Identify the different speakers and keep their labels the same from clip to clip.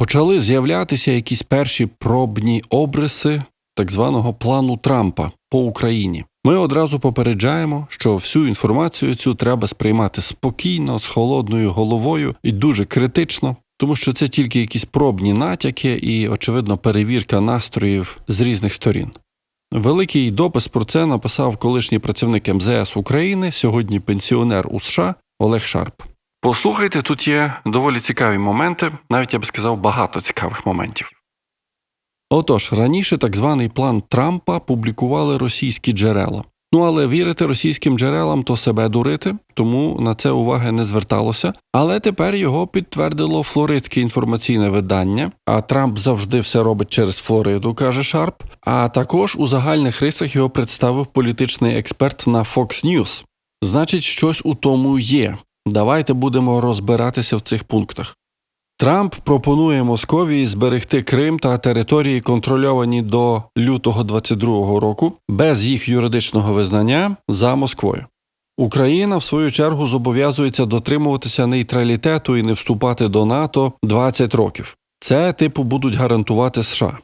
Speaker 1: почали з'являтися якісь перші пробні обриси так званого плану Трампа по Україні. Ми одразу попереджаємо, що всю інформацію цю треба сприймати спокійно, з холодною головою і дуже критично, тому що це тільки якісь пробні натяки і, очевидно, перевірка настроїв з різних сторін. Великий допис про це написав колишній працівник МЗС України, сьогодні пенсіонер у США Олег Шарп. Послухайте, тут є доволі цікаві моменти, навіть я би сказав, багато цікавих моментів. Отож, раніше так званий план Трампа публікували російські джерела. Ну але вірити російським джерелам то себе дурити, тому на це уваги не зверталося. Але тепер його підтвердило флоридське інформаційне видання. А Трамп завжди все робить через Флориду, каже Шарп. А також у загальних рисах його представив політичний експерт на Fox News. Значить, щось у тому є. Давайте будемо розбиратися в цих пунктах. Трамп пропонує Московії зберегти Крим та території, контрольовані до лютого 22-го року, без їх юридичного визнання за Москвою. Україна, в свою чергу, зобов'язується дотримуватися нейтралітету і не вступати до НАТО 20 років. Це, типу, будуть гарантувати США.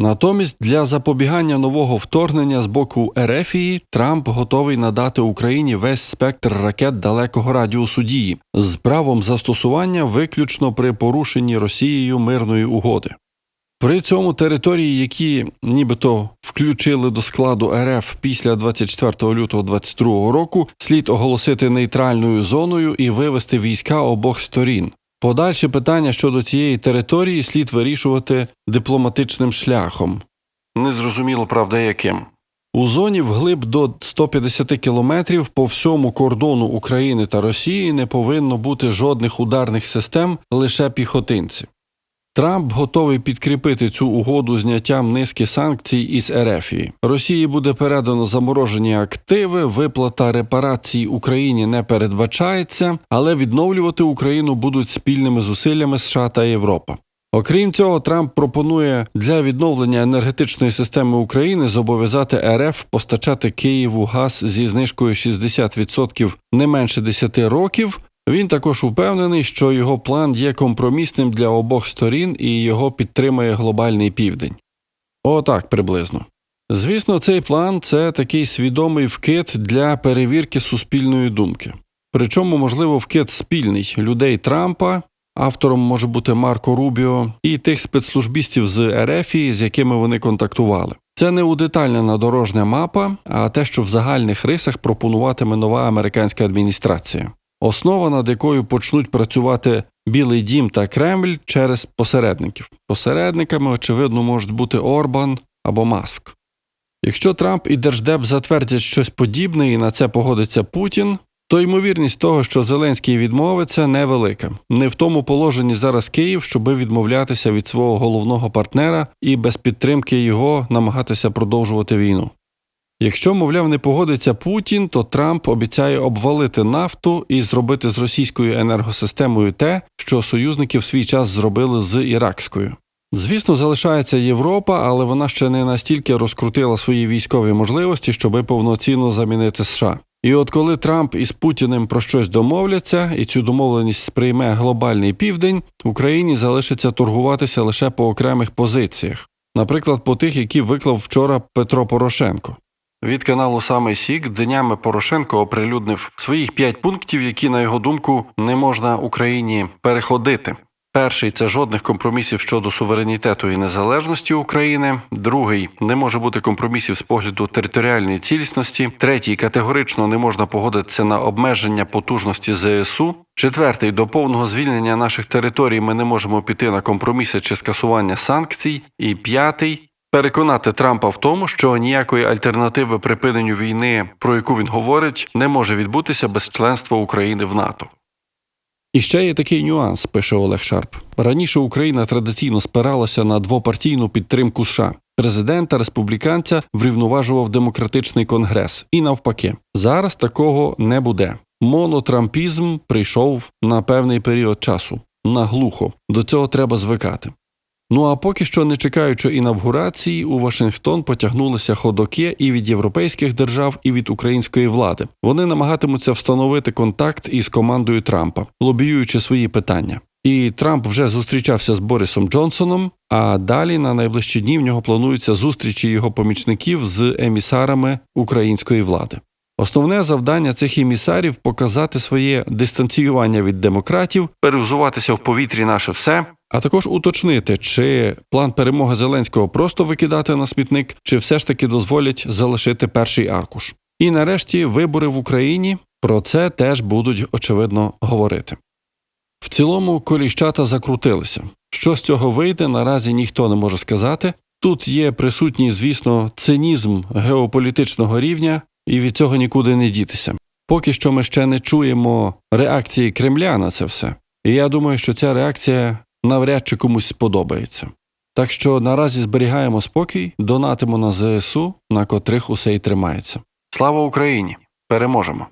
Speaker 1: Натомість для запобігання нового вторгнення з боку Ерефії Трамп готовий надати Україні весь спектр ракет далекого радіусу дії з правом застосування виключно при порушенні Росією мирної угоди. При цьому території, які нібито включили до складу РФ після 24 лютого 2022 року, слід оголосити нейтральною зоною і вивести війська обох сторін. Подальші питання щодо цієї території слід вирішувати дипломатичним шляхом. Незрозуміло, правда, яким. У зоні вглиб до 150 кілометрів по всьому кордону України та Росії не повинно бути жодних ударних систем, лише піхотинці. Трамп готовий підкріпити цю угоду зняттям низки санкцій із Ерефії. Росії буде передано заморожені активи, виплата репарацій Україні не передбачається, але відновлювати Україну будуть спільними зусиллями США та Європа. Окрім цього, Трамп пропонує для відновлення енергетичної системи України зобов'язати РФ постачати Києву газ зі знижкою 60% не менше 10 років. Він також упевнений, що його план є компромісним для обох сторін і його підтримує глобальний південь. Отак приблизно. Звісно, цей план це такий свідомий вкид для перевірки суспільної думки. Причому, можливо, вкид спільний людей Трампа, автором може бути Марко Рубіо, і тих спецслужбістів з РФії, з якими вони контактували. Це не удетальнена дорожня мапа, а те, що в загальних рисах пропонуватиме нова американська адміністрація. Основа, над якою почнуть працювати Білий Дім та Кремль через посередників. Посередниками, очевидно, можуть бути Орбан або Маск. Якщо Трамп і Держдеп затвердять щось подібне і на це погодиться Путін, то ймовірність того, що Зеленський відмовиться, невелика. Не в тому положенні зараз Київ, щоби відмовлятися від свого головного партнера і без підтримки його намагатися продовжувати війну. Якщо, мовляв, не погодиться Путін, то Трамп обіцяє обвалити нафту і зробити з російською енергосистемою те, що союзники в свій час зробили з іракською. Звісно, залишається Європа, але вона ще не настільки розкрутила свої військові можливості, щоби повноцінно замінити США. І от коли Трамп із Путіним про щось домовляться, і цю домовленість сприйме глобальний південь, Україні залишиться торгуватися лише по окремих позиціях, наприклад, по тих, які виклав вчора Петро Порошенко. Від каналу Саме Сік днями Порошенко оприлюднив своїх п'ять пунктів, які, на його думку, не можна Україні переходити. Перший це жодних компромісів щодо суверенітету і незалежності України. Другий не може бути компромісів з погляду територіальної цілісності. Третій категорично не можна погодитися на обмеження потужності ЗСУ. Четвертий до повного звільнення наших територій ми не можемо піти на компроміси чи скасування санкцій. І п'ятий переконати Трампа в тому, що ніякої альтернативи припиненню війни, про яку він говорить, не може відбутися без членства України в НАТО. І ще є такий нюанс, пише Олег Шарп. Раніше Україна традиційно спиралася на двопартійну підтримку США. Президента республіканця врівноважував демократичний конгрес, і навпаки, зараз такого не буде. Монотрампізм прийшов на певний період часу наглухо. До цього треба звикати. Ну а поки що, не чекаючи інавгурації, у Вашингтон потягнулися ходоки і від європейських держав, і від української влади. Вони намагатимуться встановити контакт із командою Трампа, лобіюючи свої питання. І Трамп вже зустрічався з Борисом Джонсоном. А далі на найближчі дні в нього плануються зустрічі його помічників з емісарами української влади. Основне завдання цих емісарів показати своє дистанціювання від демократів, перевзуватися в повітрі наше все, а також уточнити, чи план перемоги Зеленського просто викидати на смітник, чи все ж таки дозволять залишити перший аркуш. І нарешті вибори в Україні про це теж будуть очевидно говорити. В цілому коліщата закрутилися. Що з цього вийде, наразі ніхто не може сказати. Тут є присутній, звісно, цинізм геополітичного рівня, і від цього нікуди не дітися. Поки що ми ще не чуємо реакції Кремля на це все. І я думаю, що ця реакція навряд чи комусь сподобається. Так що наразі зберігаємо спокій, донатимо на ЗСУ, на котрих усе й тримається. Слава Україні! Переможемо!